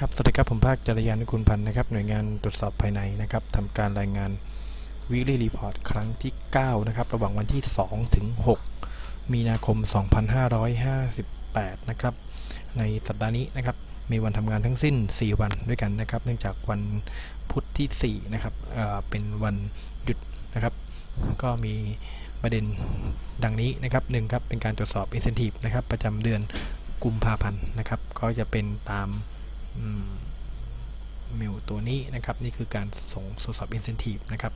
ครับสวัสดีครับผมภาคจริยานุคุณพันธ์นะครับหน่วยงานตรวจสอบภายในนะครับทำการรายงาน Weekly Report ครั้งที่ 9 นะครับ ระหว่างวันที่ 2 ถึง 6 มีนาคม 2558 นะครับ ในสัปดาห์นี้นะครับ มีวันทำงานทั้งสิ้น 4 วันด้วยกันนะครับ เนื่องจากวันพุธที่ 4 นะครับเเป็นวันหยุดนะครับ ก็มีประเด็นดังนี้นะครับหนึ่งครับเป็นการตรวจสอบ incentive นะครับ ประจำเดือนกุมภาพันธ์นะครับ ก็จะเป็นตาม เมลตัวนี้นะครับ นี่คือการส่งตรวจสอบ incentive นะครับ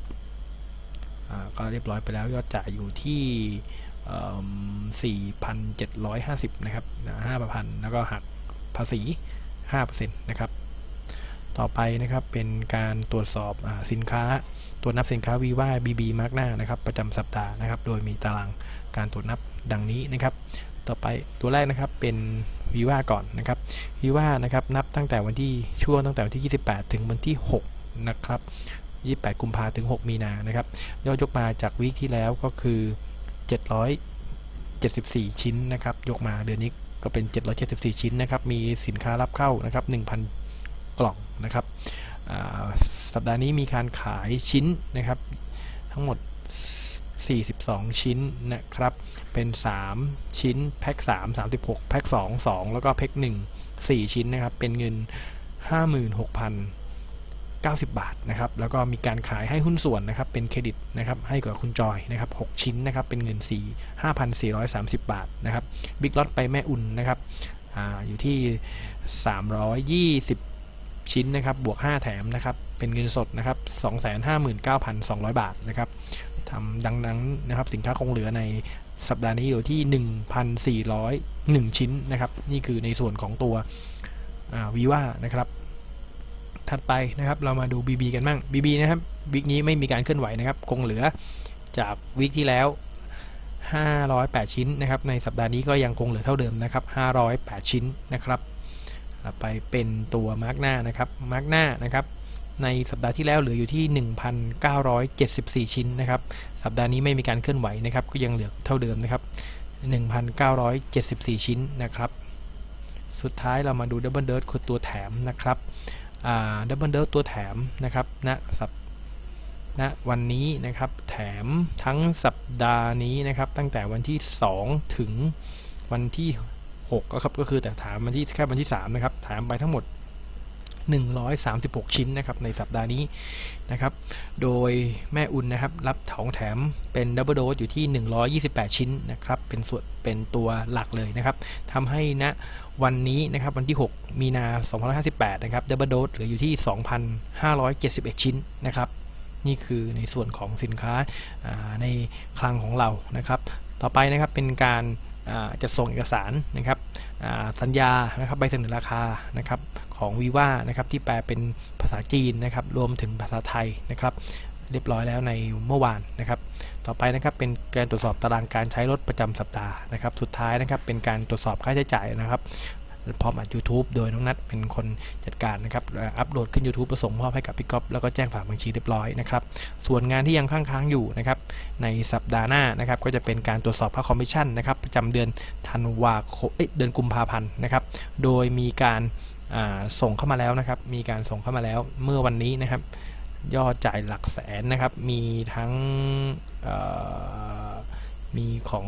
ก็เรียบร้อยไปแล้วยอดจ่ายอยู่ที่ 4,750 นะครับห้าพันแล้วก็หักภาษี 5%นะครับ ต่อไปนะครับเป็นการตรวจสอบอสินค้าตรวจนับสินค้าวีว่า BB มาร์กหน้านะครับ ประจำสัปดาห์นะครับ โดยมีตารางการตรวจนับดังนี้นะครับ ต่อไปตัวแรกนะครับเป็น วีว่าก่อนนะครับวีว่านะครับนับตั้งแต่วันที่ช่วงตั้งแต่วันที่ 28 ถึงวันที่ 6 นะครับ 28 กุมภาถึง 6 มีนานะครับยอดยกมาจากวีคที่แล้วก็คือ 774 ชิ้นนะครับ ยกมาเดือนนี้ก็เป็น 774 ชิ้นนะครับ มีสินค้ารับเข้านะครับ 1,000 กล่องนะครับสัปดาห์นี้มีการขายชิ้นนะครับ ทั้งหมด 42 ชิ้นนะครับ เป็น 3 ชิ้น แพ็ค3 36 แพ็ค2 2 แล้วก็แพ็ค1 4 ชิ้นนะครับ เป็นเงิน 56,090 บาทนะครับ แล้วก็มีการขายให้หุ้นส่วนนะครับ เป็นเครดิตนะครับ ให้กับคุณจอยนะครับ 6 ชิ้นนะครับ เป็นเงิน 4 5,430 บาทนะครับ บิ๊กล็อตไปแม่อุ่นนะครับออยู่ที่ 320 ชิ้นนะครับบวก 5 แถมนะครับเป็นเงินสดนะครับ259,200 บาทนะครับทำดังนั้นนะครับสินค้าคงเหลือในสัปดาห์นี้อยู่ที่ 1,401 ชิ้นนะครับนี่คือในส่วนของตัววีว่านะครับถัดไปนะครับเรามาดู BB กันบ้าง BB นะครับวิกนี้ไม่มีการเคลื่อนไหวนะครับ คงเหลือจากวิกที่แล้ว 508 ชิ้นนะครับ ในสัปดาห์นี้ก็ยังคงเหลือเท่าเดิมนะครับ 508 ชิ้นนะครับ ต่อไปเป็นตัวมาร์กหน้านะครับมาร์กหน้านะครับ ในสัปดาห์ที่แล้วเหลืออยู่ที่ 1,974 ชิ้นนะครับ สัปดาห์นี้ไม่มีการเคลื่อนไหวนะครับ ก็ยังเหลือเท่าเดิมนะครับ 1,974 ชิ้นนะครับ สุดท้ายเรามาดูดับเบิลเดิร์คือตัวแถมนะครับดับเบิลเดิร์ตัวแถมนะครับณสัปณวันนี้นะครับ แถมทั้งสัปดาห์นี้นะครับ ตั้งแต่วันที่ 2 ถึงวันที่ 6ก็ครับก็คือแต่ถามวันที่แค่วันที่3นะครับถามไปทั้งหมด 136 ชิ้นนะครับในสัปดาห์นี้นะครับ โดยแม่อุ่นนะครับ รับของแถมเป็นดับเบิลโดสอยู่ที่ 128 ชิ้นนะครับเป็นส่วนเป็นตัวหลักเลยนะครับทำให้ณวันนี้นะครับวันที่ 6 มีนา 2558 นะครับดับเบิลโดสเหลืออยู่ที่ 2,571 ชิ้นนะครับนี่คือในส่วนของสินค้าในคลังของเรานะครับ ต่อไปนะครับเป็นการ จะส่งเอกสารนะครับสัญญานะครับใบเสนอราคานะครับของวีว่านะครับที่แปลเป็นภาษาจีนนะครับรวมถึงภาษาไทยนะครับ เรียบร้อยแล้วในเมื่อวานนะครับ ต่อไปนะครับเป็นการตรวจสอบตารางการใช้รถประจำสัปดาห์นะครับ สุดท้ายนะครับเป็นการตรวจสอบค่าใช้จ่ายนะครับ พร้อมอัด YouTube โดยน้องนัทเป็นคนจัดการนะครับอัปโหลดขึ้น YouTube ประสงค์มอบให้กับพี่ก๊อฟแล้วก็แจ้งฝากบัญชีเรียบร้อยนะครับส่วนงานที่ยังค้างๆอยู่นะครับในสัปดาห์หน้านะครับก็จะเป็นการตรวจสอบค่าคอมมิชชั่นนะครับประจำเดือนธันวาคมเดือนกุมภาพันธ์นะครับโดยมีการส่งเข้ามาแล้วนะครับ มีการส่งเข้ามาแล้วเมื่อวันนี้นะครับ ยอดจ่ายหลักแสนนะครับ มีทั้งมีของ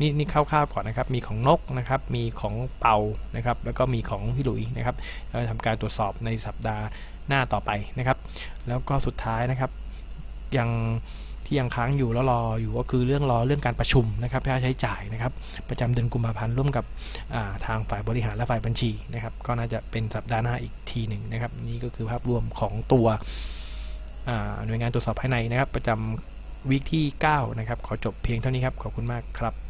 นี่นี่คร่าวๆก่อนนะครับ มีของนกนะครับ มีของเปานะครับ แล้วก็มีของพี่หลุยนะครับเราทำการตรวจสอบในสัปดาห์หน้าต่อไปนะครับ แล้วก็สุดท้ายนะครับ ยังที่ยังค้างอยู่แล้วรออยู่ก็คือเรื่องรอเรื่องการประชุมนะครับค่าใช้จ่ายนะครับ ประจำเดือนกุมภาพันธ์ร่วมกับทางฝ่ายบริหารและฝ่ายบัญชีนะครับ ก็น่าจะเป็นสัปดาห์หน้าอีกทีหนึ่งนะครับ นี่ก็คือภาพรวมของตัวหน่วยงานตรวจสอบภายในนะครับ ประจำวีคที่ 9 นะครับ ขอจบเพียงเท่านี้ครับ ขอบคุณมากครับ